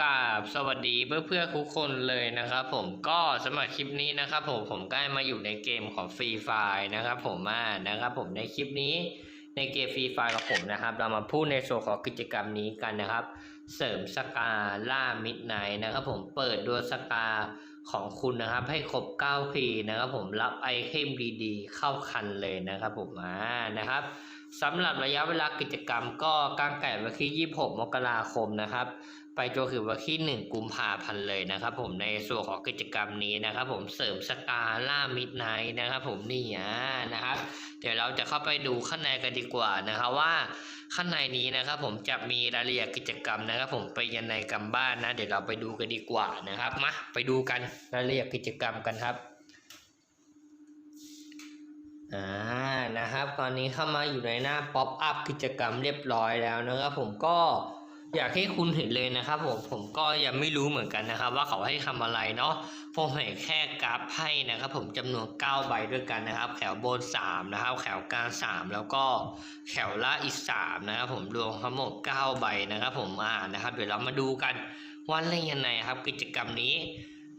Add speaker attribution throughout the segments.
Speaker 1: กราบสวัสดีเพื่อเพื่อๆทุกคนเลยนะครับผมก็สำหรับคลิปนี้นะครับผมผมก็มาอยู่ในเกมของฟรีไฟนะครับผมมานะครับผมในคลิปนี้ในเกมฟรีไฟกับผมนะครับ เรามาพูดในส่วนของกิจกรรมนี้กันนะครับ เสริมสกาล่ามิดไนนะครับผมเปิดดวงสกาของคุณนะครับ ให้ครบ9พีนะครับผมรับไอเทมดีๆ เข้าคันเลยนะครับผมอ่านะครับสำหรับระยะเวลากิจกรรมก็กางไก่วันที่ 26 มกราคมนะครับ ไปจนถึงวันที่ 1 กุมภาพันธ์เลยนะครับ ผมในส่วนของกิจกรรมนี้นะครับ ผมเสริมสกาล่ามิดไนท์นะครับ ผมนี่อ่านะครับ เดี๋ยวเราจะเข้าไปดูข้างในกันดีกว่านะครับว่าข้างในนี้นะครับ ผมจะมีรายละเอียดกิจกรรมนะครับ ผมไปยังในกำบ้านนะ เดี๋ยวเราไปดูกันดีกว่านะครับมาไปดูกันรายละเอียดกิจกรรมกันครับอ่านะครับ ตอนนี้เข้ามาอยู่ในหน้าป๊อปอัพกิจกรรมเรียบร้อยแล้วนะครับ ผมก็ อยากให้คุณเห็นเลยนะครับผมผมก็ยังไม่รู้เหมือนกันนะครับ ว่าเขาให้ทำอะไรเนาะผมเห็นแค่กราฟไพ่นะครับ ผมจำนวน 9 ใบด้วยกันนะครับ แถวบน 3 นะครับ แถวกลาง 3 แล้วก็แถวล่างอีก 3 นะครับ ผมรวมทั้งหมด 9 ใบนะครับ ผมอ่านนะครับ เดี๋ยวเรามาดูกันว่าเล่นยังไงครับ กิจกรรมนี้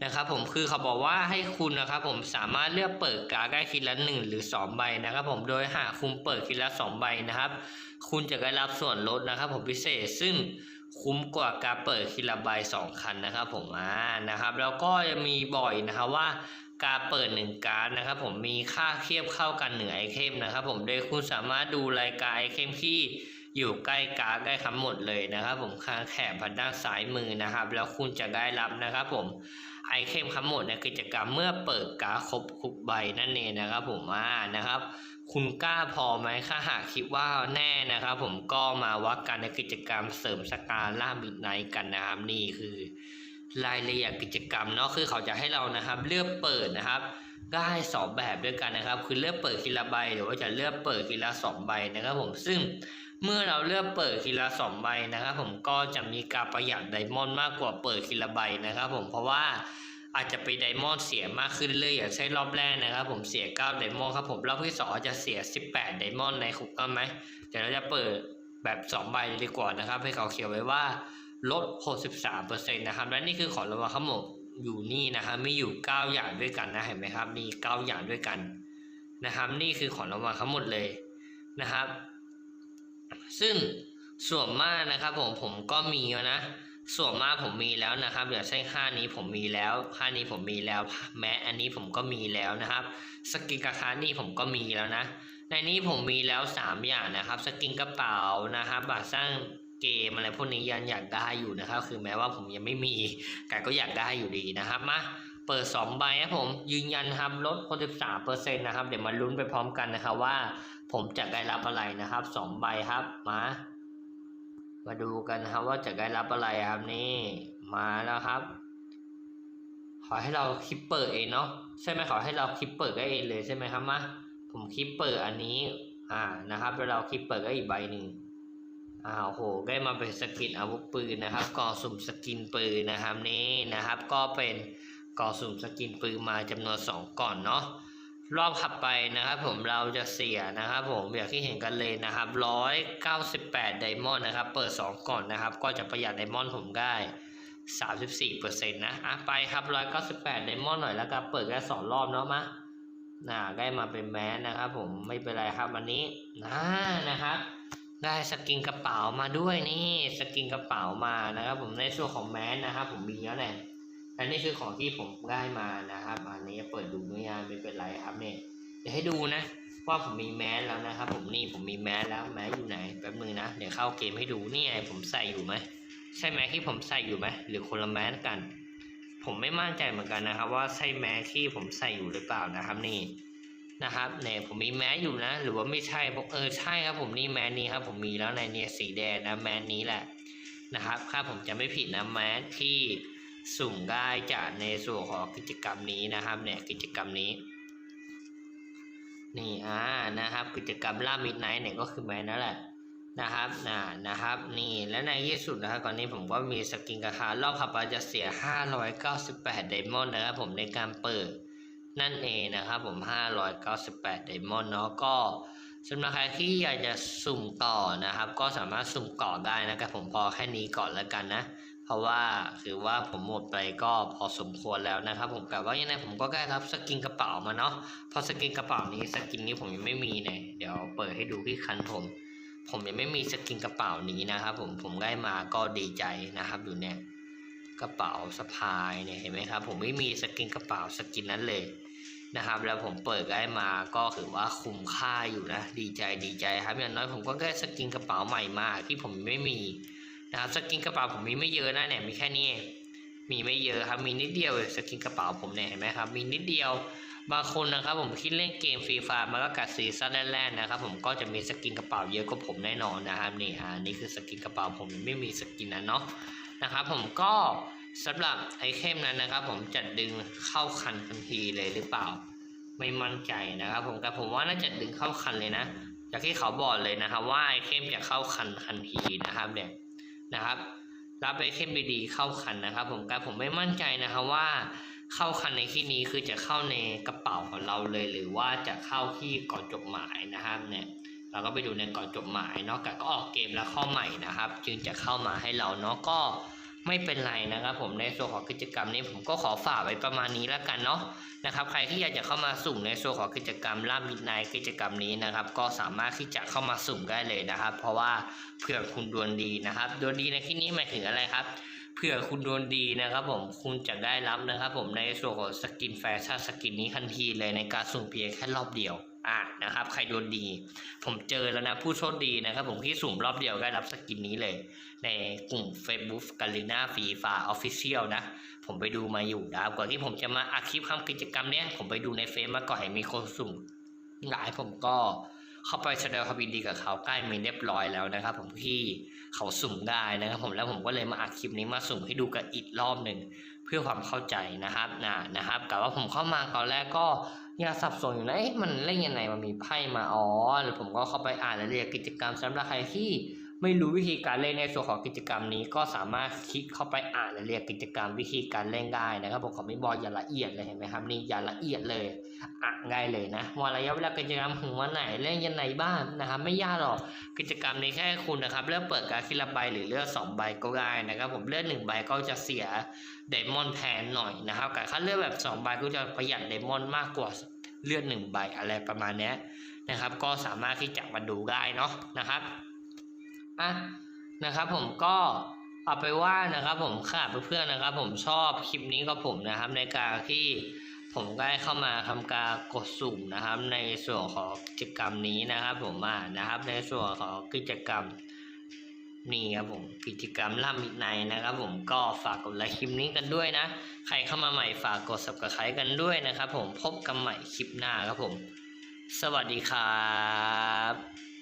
Speaker 1: นะครับผมคือเขาบอกว่าให้คุณนะครับ ผมสามารถเลือกเปิดการ์ดได้ทีละ1หรือ 2 ใบนะครับ ผมโดยหากคุณเปิดทีละ 2 ใบนะครับ คุณจะได้รับส่วนลดนะครับ ผมพิเศษซึ่งคุ้มกว่าการเปิดทีละใบสองคันนะครับ ผมอ่านะครับ แล้วก็ยังมีบ่อยนะครับว่าการเปิดหนึ่งการนะครับ ผมมีค่าเทียบเข้ากันหนึ่งไอเทมนะครับ ผมโดยคุณสามารถดูรายการไอเทมที่อยู่ใกล้การ์ดได้ทั้งหมดเลยนะครับ ผมข้างแถบพันด้านซ้ายมือนะครับ แล้วคุณจะได้รับนะครับ ผมไอเทมทั้งหมดในกิจกรรมเมื่อเปิดการครบทุกใบนั่นเองนะครับ ผมอ่านะครับ คุณกล้าพอไหมถ้าหากคิดว่าแน่นะครับผมก็มาวัดกันในกิจกรรมเสริมสกาล่ามิดไนกันนะครับนี่คือ รายละเอียดกิจกรรมเนาะคือเขาจะให้เรานะครับ เลือกเปิดนะครับได้สองแบบด้วยกันนะครับ คือเลือกเปิดทีละใบหรือว่าจะเลือกเปิดทีละสองใบนะครับผมซึ่งเมื่อเราเลือกเปิดทีละสองใบนะครับ ผมก็จะมีการประหยัดไดมอนด์มากกว่าเปิดทีละใบนะครับ ผมเพราะว่า อาจจะไปไดมอนด์เสียมากขึ้นเลยอย่างเช่นรอบแรกนะครับ ผมเสีย9ไดมอนด์ครับผมรอบที่สองจะเสีย 18ไดมอนด์ในคุกกันไหมเดี๋ยวเราจะเปิดแบบ2ใบเลยดีกว่านะครับ ให้เขาเขียนไว้ว่าลด 63%นะครับ และนี่คือของรางวัลทั้งหมดอยู่นี่นะครับมีอยู่ 9 อย่างด้วยกันนะเห็นไหมครับ มี 9 อย่างด้วยกันนะครับ นี่คือของรางวัลทั้งหมดเลยนะครับ ซึ่งส่วนมากนะครับผมผมก็มีนะ ส่วนมากผมมีแล้วนะครับอย่างเช่นค่านี้ผมมีแล้ว ค่านี้ผมมีแล้ว แม้อันนี้ผมก็มีแล้วนะครับ สกินกระคานี่ผมก็มีแล้วนะ ในนี้ผมมีแล้ว 3 อย่างนะครับ สกินกระเป๋านะครับบัตรสร้างเกมอะไรพวกนี้ยังอยากได้อยู่นะครับ คือแม้ว่าผมยังไม่มีแต่ก็อยากได้อยู่ดีนะครับมาเปิด2ใบนะผมยืนยันครับลด63%นะครับ เดี๋ยวมาลุ้นไปพร้อมกันนะครับว่า ผมจะได้รับอะไรนะครับ2ใบครับมา มาดูกันนะครับว่าจะได้รับอะไรครับนี่มาแล้วครับ ขอให้เราคลิปเปิดเองเนาะใช่ไหมขอให้เราคลิปเปิดได้เองเลยใช่ไหมครับมาผมคลิปเปิดอันนี้ อ่านะครับแล้วเราคลิปเปิดก็อีกใบหนึ่งอ้าวโหได้มาเป็นสกินอาวุธปืนนะครับก่อสุ่มสกินปืนนะครับนี่นะครับ ก็เป็นก่อสุ่มสกินปืนมาจำนวนสองก่อนเนาะ รอบถัดไปนะครับผมเราจะเสียนะครับผมอย่างที่เห็นกันเลยนะครับร้อยเก้าสิบแปดไดมอนด์นะครับ เปิดสองก่อนนะครับ ก็จะประหยัดไดมอนด์ผมได้สามสิบสี่เปอร์เซ็นต์นะอะไปครับร้อยเก้าสิบแปดไดมอนด์หน่อยแล้วก็เปิดแค่สองรอบเนาะมะน่าได้มาเป็นแมสนะครับผมไม่เป็นไรครับวันนี้นะนะครับ ได้สกินกระเป๋ามาด้วยนี่สกินกระเป๋ามานะครับ ผมในส่วนของแมสนะครับผมมีแล้วแหละ อันนี้คือของที่ผมได้มานะครับ อันนี้เปิดดูไม่ยากไม่เป็นไรครับเนี่ยเดี๋ยวให้ดูนะ ว่าผมมีแมสแล้วนะครับ ผมนี่ผมมีแมสแล้วแมสอยู่ไหนแป๊บนึงนะเดี๋ยวเข้าเกมให้ดูนี่ไงผมใส่อยู่ไหมใช่แมสที่ผมใส่อยู่ไหมหรือคนละแมสกัน ผมไม่มั่นใจเหมือนกันนะครับ ว่าใช่แมสที่ผมใส่อยู่หรือเปล่านะครับนี่นะครับเนี่ยผมมีแมสอยู่นะ หรือว่าไม่ใช่ผมเออใช่ครับผมนี่แมสนี้ครับผมมีแล้วในเนี่ยสีแดงนะแมสนี้แหละนะครับถ้าผมจะไม่ผิดนะแมสที่ สุ่มได้จากในส่วนของกิจกรรมนี้นะครับเนี่ยกิจกรรมนี้ นี่อ่านะครับกิจกรรมล่ามิดไนท์เนี่ยก็คือแมสนั่นแหละนะครับนะนะครับ นี่ และในที่สุดนะครับตอนนี้ผมก็มีสกินกระคารอบขับไปจะเสีย 598 ไดมอนด์นะครับผมในการเปิดนั่นเองนะครับผม 598 ไดมอนด์เนาะก็สำหรับใครที่อยากจะสุ่มต่อนะครับ ก็สามารถสุ่มต่อได้นะครับผมพอแค่นี้ก่อนแล้วกันนะ เพราะว่าคือว่าผมหมดไปก็พอสมควรแล้วนะครับ ผมกะว่ายังไงผมก็ได้รับสกินกระเป๋ามาเนาะพอสกินกระเป๋านี้สกินนี้ผมยังไม่มีเนี่ยเดี๋ยวเปิดให้ดูที่คันผมผมยังไม่มีสกินกระเป๋านี้นะครับผมผมได้มาก็ดีใจนะครับดูเนี่ยกระเป๋าสะพายเนี่ยเห็นไหมครับ ผมไม่มีสกินกระเป๋าสกินนั้นเลยนะครับ แล้วผมเปิดได้มาก็ถือว่าคุ้มค่าอยู่นะ ดีใจดีใจครับอย่างน้อยผมก็ได้สกินกระเป๋าใหม่มาที่ผมไม่มี นะครับสกินกระเป๋าผมมีไม่เยอะนะเนี่ยมีแค่นี้ มีไม่เยอะครับมีนิดเดียวสกินกระเป๋าผมเนี่ยเห็นไหมครับมีนิดเดียวบางคนนะครับผมคิดเล่นเกมฟรีฟร์มาก็กัดซีซั่นแรกๆนะครับผมก็จะมีสกินกระเป๋าเยอะกว่าผมแน่นอนนะครับนี่อ่านี่คือสกินกระเป๋าผมไม่มีสกินนั้นเนาะนะครับผมก็สำหรับไอเทมนั้นนะครับ ผมจะดึงเข้าคันทันทีเลยหรือเปล่า ไม่มั่นใจนะครับ ผมแต่ผมว่าน่าจะดึงเข้าคันเลยนะจากที่เขาบอกเลยนะครับว่าไอเทมจะเข้าคันทันทีนะครับเนี่ย นะครับ รับไอเทมดีๆเข้าคันนะครับ ผมแต่ผมไม่มั่นใจนะครับว่าเข้าคันในที่นี้คือจะเข้าในกระเป๋าของเราเลย หรือว่าจะเข้าที่ก่อนจบหมายนะครับเนี่ยเราก็ไปดูในก่อนจบหมายเนาะก็ออกเกมแล้วเข้าใหม่นะครับ จึงจะเข้ามาให้เราเนาะก็ ไม่เป็นไรนะครับ ผมในส่วนของกิจกรรมนี้ผมก็ขอฝากไว้ประมาณนี้แล้วกันเนาะนะครับใครที่อยากจะเข้ามาสุ่มในส่วนของกิจกรรมล่ามิดไนกิจกรรมนี้นะครับ ก็สามารถที่จะเข้ามาสุ่มได้เลยนะครับ เพราะว่าเผื่อคุณดวงดีนะครับดวงดีในที่นี้หมายถึงอะไรครับเผื่อคุณโดนดีนะครับผมคุณจะได้รับนะครับผมในส่วนของสกินแฟชั่นสกินนี้ทันทีเลยในการสุ่มเพียงแค่รอบเดียว อะนะครับ ใครโดนดี ผมเจอแล้วนะผู้โชคดีนะครับ ผมที่สุ่มรอบเดียวได้รับสกินนี้เลย ในกลุ่ม Facebook g a l i n a f r e e f a Official นะ ผมไปดูมาอยู่นะครับก่อนที่ผมจะมาอัดคลิปทำกิจกรรมเนี้ยผมไปดูในเฟซมาก่อนเห็นมีคนสุ่มหลายผมก็เข้าไปแสดงความยินดีกับเขาใกล้มีเรียบร้อยแล้วนะครับ ผมที่เขาสุ่มได้นะครับ ผมแล้วผมก็เลยมาอัดคลิปนี้มาสุ่มให้ดูกันอีกรอบหนึ่งเพื่อความเข้าใจนะครับนะนะครับแต่ว่าผมเข้ามาตอนแรกก็ ยังสับสนอยู่นะเอ๊ะมันเล่นยังไงมันมีไพ่มาอ๋อแล้วผมก็เข้าไปอ่านรายละเอียดกิจกรรมสำหรับใครที่ ไม่รู้วิธีการเล่นในส่วนของกิจกรรมนี้ ก็สามารถคลิกเข้าไปอ่านรายละเอียดกิจกรรมวิธีการเล่นได้นะครับผมขอไม่บอกอย่าละเอียดเลยเห็นไหมครับนี่อย่าละเอียดเลยอ่านง่ายเลยนะว่าระยะเวลากิจกรรมถึงวันไหนเล่นยังไงบ้างนะครับ ไม่ยากหรอกกิจกรรมนี้แค่คุณนะครับเลือกเปิดการดทีละใบหรือเลือกสองใบก็ได้นะครับ ผมเลือกหนึ่งใบก็จะเสียไดมอนแพนหน่อยนะครับแต่ถ้าเลือกแบบสองใบก็จะประหยัดไดมอนมากกว่าเลือกหนึ่งใบอะไรประมาณนี้นะครับ ก็สามารถที่จะมาดูได้เนาะนะครับ อะนะครับ ผมก็เอาไปว่านะครับ ผมค่ะเพื่อนๆนะครับ ผมชอบคลิปนี้กับผมนะครับ ในการที่ผมได้เข้ามาทำการกดสุ่มนะครับ ในส่วนของกิจกรรมนี้นะครับ ผมอ่านะครับ ในส่วนของกิจกรรมนี่ครับผมกิจกรรมล่ามิดไนนะครับ ผมก็ฝากกดไลค์คลิปนี้กันด้วยนะ ใครเข้ามาใหม่ฝากกด subscribe กันด้วยนะครับ ผมพบกันใหม่คลิปหน้าครับผม สวัสดีครับ